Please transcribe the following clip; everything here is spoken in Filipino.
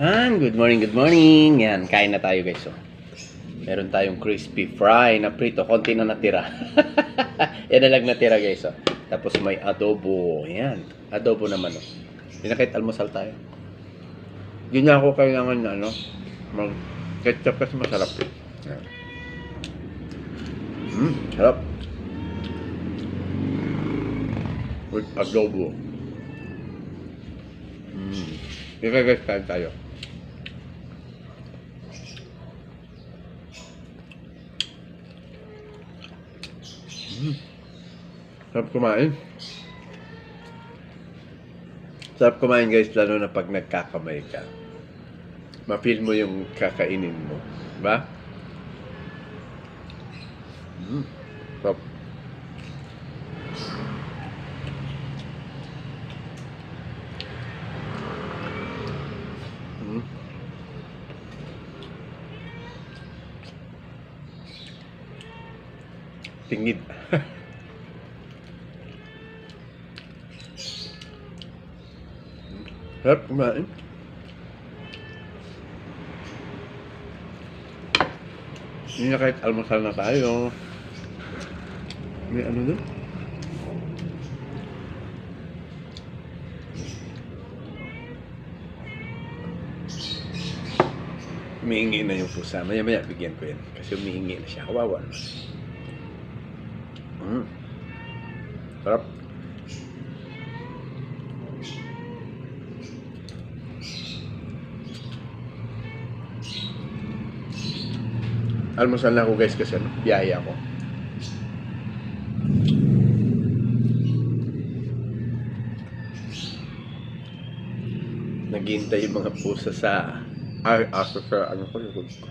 Ah, good morning, good morning. Yan, kain na tayo guys. Oh. Meron tayong crispy fry na prito. Konti na natira. Yan na lang natira guys. Oh. Tapos may adobo. Yan. Adobo naman. Oh. Hindi na kahit almusal tayo. Hindi na ako kailangan na ano. Mag ketchup kasi masarap. Yan. Mm, sarap. With adobo. Mm. Ika guys, kain tayo. Mm. Sarap kumain. Sarap kumain guys, lalo na pag nagkakamay ka. Ma-feel mo yung kakainin mo. Diba? Mm. Sarap. Tingid. Sarap kumain. Hindi na kahit almusal na tayo. May ano doon? Umihingi na yung pusa. Maya-maya bigyan ko yan. Kasi umihingi na siya. Kawawa na. Mm. Sarap. Almusal na ako guys kasi ano, biyaya ako. Naghihintay yung mga pusa sa ay, aso sa ano ko, likod ko.